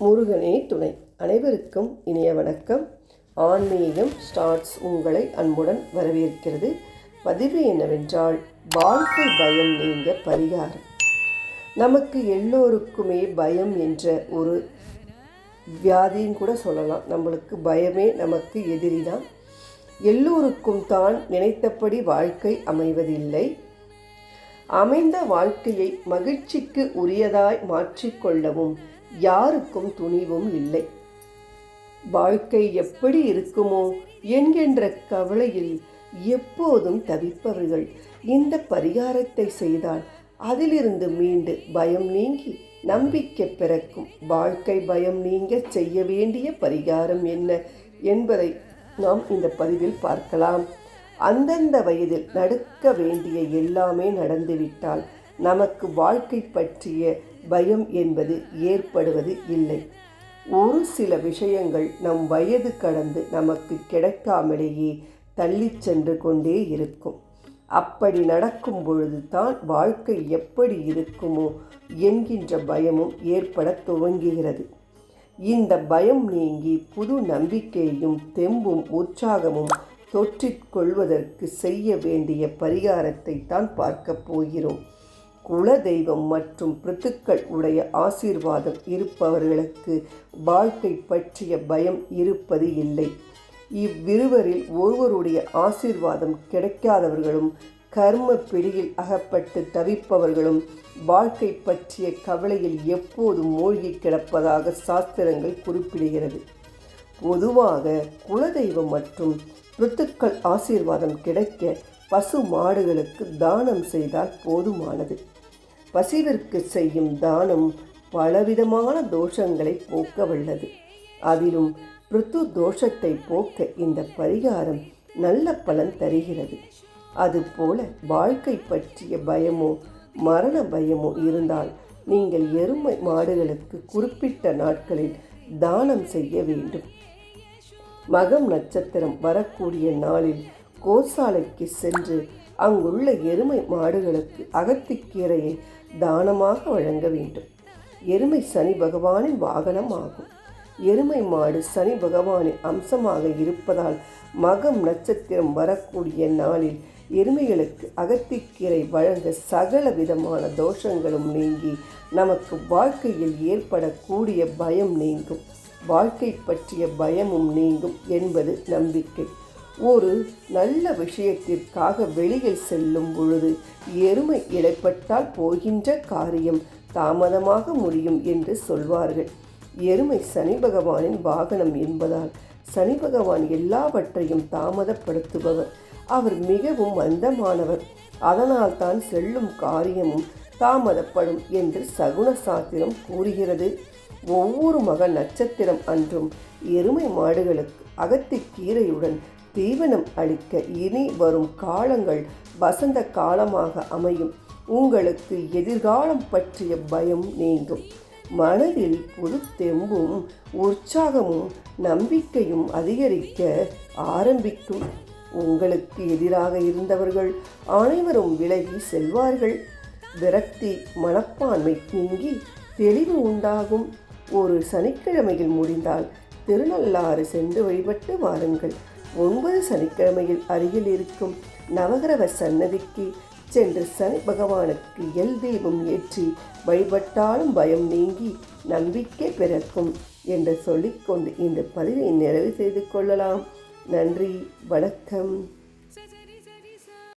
முருகனே துணை. அனைவருக்கும் இனிய வணக்கம். ஆன்மீகம் ஸ்டார்ட்ஸ் உங்களை அன்புடன் வரவேற்கிறது. பதிவு என்னவென்றால் வாழ்க்கை பயம் நீங்க பரிகாரம். நமக்கு எல்லோருக்குமே பயம் என்ற ஒரு வியாதின்னு கூட சொல்லலாம். நம்மளுக்கு பயமே நமக்கு எதிரி தான் எல்லோருக்கும் தான் நினைத்தபடி வாழ்க்கை அமைவதில்லை. அமைந்த வாழ்க்கையை மகிழ்ச்சிக்கு உரியதாய் மாற்றிக்கொள்ளவும் யாருக்கும் துணிவும் இல்லை. வாழ்க்கை எப்படி இருக்குமோ என்கின்ற கவலையில் எப்போதும் தவிப்பவர்கள். இந்த பரிகாரத்தை செய்தால் அதிலிருந்து மீண்டு பயம் நீங்கி நம்பிக்கை பிறக்கும். வாழ்க்கை பயம் நீங்க செய்ய வேண்டிய பரிகாரம் என்ன என்பதை நாம் இந்த பதிவில் பார்க்கலாம். அந்தந்த வயதில் நடக்க வேண்டிய எல்லாமே நடந்துவிட்டால் நமக்கு வாழ்க்கை பற்றிய பயம் என்பது ஏற்படுவது இல்லை. ஒரு சில விஷயங்கள் நம் வயது கடந்து நமக்கு கிடைக்காமலேயே தள்ளி சென்று கொண்டே இருக்கும். அப்படி நடக்கும் பொழுது தான் வாழ்க்கை எப்படி இருக்குமோ என்கின்ற பயமும் ஏற்பட துவங்குகிறது. இந்த பயம் நீங்கி புது நம்பிக்கையும் தெம்பும் உற்சாகமும் தொற்றிக் கொள்வதற்கு செய்ய வேண்டிய பரிகாரத்தை தான் பார்க்கப் போகிறோம். குலதெய்வம் மற்றும் பிரித்துக்கள் உடைய ஆசீர்வாதம் இருப்பவர்களுக்கு வாழ்க்கை பற்றிய பயம் இருப்பது இல்லை. இவ்விருவரில் ஒருவருடைய ஆசீர்வாதம் கிடைக்காதவர்களும் கர்ம பிடியில் அகப்பட்டு தவிப்பவர்களும் வாழ்க்கை பற்றிய கவலையில் எப்போதும் மூழ்கி கிடப்பதாக சாஸ்திரங்கள் குறிப்பிடுகிறது. பொதுவாக குலதெய்வம் மற்றும் பிரித்துக்கள் ஆசீர்வாதம் கிடைக்க பசு மாடுகளுக்கு தானம் செய்தால் போதுமானது. பசிவிற்கு செய்யும் தானம் பலவிதமான தோஷங்களை போக்க வல்லது அதிலும் பிருத்து தோஷத்தை போக்க இந்த பரிகாரம் நல்ல பலன் தருகிறது. அதுபோல வாழ்க்கை பற்றிய பயமோ மரண பயமோ இருந்தால் நீங்கள் எருமை மாடுகளுக்கு குறிப்பிட்ட நாட்களில் தானம் செய்ய வேண்டும். மகம் நட்சத்திரம் வரக்கூடிய நாளில் கோசாலைக்கு சென்று அங்குள்ள எருமை மாடுகளுக்கு அகத்திக்கீரையை தானமாக வழங்க வேண்டும். எருமை சனி பகவானின் வாகனம் ஆகும் எருமை மாடு சனி பகவானின் அம்சமாக இருப்பதால் மகம் நட்சத்திரம் வரக்கூடிய நாளில் எருமைகளுக்கு அகத்திக்கீரை வழங்க சகல விதமான தோஷங்களும் நீங்கி நமக்கு வாழ்க்கையில் ஏற்படக்கூடிய பயம் நீங்கும். வாழ்க்கை பற்றிய பயமும் நீங்கும் என்பது நம்பிக்கை. ஒரு நல்ல விஷயத்திற்காக வெளியில் செல்லும் பொழுது எருமை இடைப்பட்டால் போகின்ற காரியம் தாமதமாக முடியும் என்று சொல்வார்கள். எருமை சனி பகவானின் வாகனம் என்பதால் சனி பகவான் எல்லாவற்றையும் தாமதப்படுத்துபவர். அவர் மிகவும் மந்தமானவர் அதனால் தான் செல்லும் காரியமும் தாமதப்படும் என்று சகுன சாத்திரம் கூறுகிறது. ஒவ்வொரு மக நட்சத்திரம் அன்றும் எருமை மாடுகளுக்கு அகத்திக்கீரையுடன் தீவனம் அளிக்க இனி வரும் காலங்கள் வசந்த காலமாக அமையும். உங்களுக்கு எதிர்காலம் பற்றிய பயம் நீங்கும். மனதில் புது தெம்பும் உற்சாகமும் நம்பிக்கையும் அதிகரிக்க ஆரம்பிக்கும். உங்களுக்கு எதிராக இருந்தவர்கள் அனைவரும் விலகி செல்வார்கள். விரக்தி மனப்பான்மை நீங்கி தெளிவு உண்டாகும். ஒரு சனிக்கிழமையில் முடிந்தால் திருநள்ளாறு சென்று வழிபட்டு வாருங்கள். ஒன்பது சனிக்கிழமையில் அருகில் இருக்கும் நவகிரக சன்னதிக்கு சென்று சனி பகவானுக்கு எல் தெய்வம் ஏற்றி வழிபட்டாலும் பயம் நீங்கி நம்பிக்கை பிறக்கும் என்று சொல்லிக்கொண்டு இந்த பதிவை நிறைவு செய்து கொள்ளலாம். நன்றி வணக்கம்.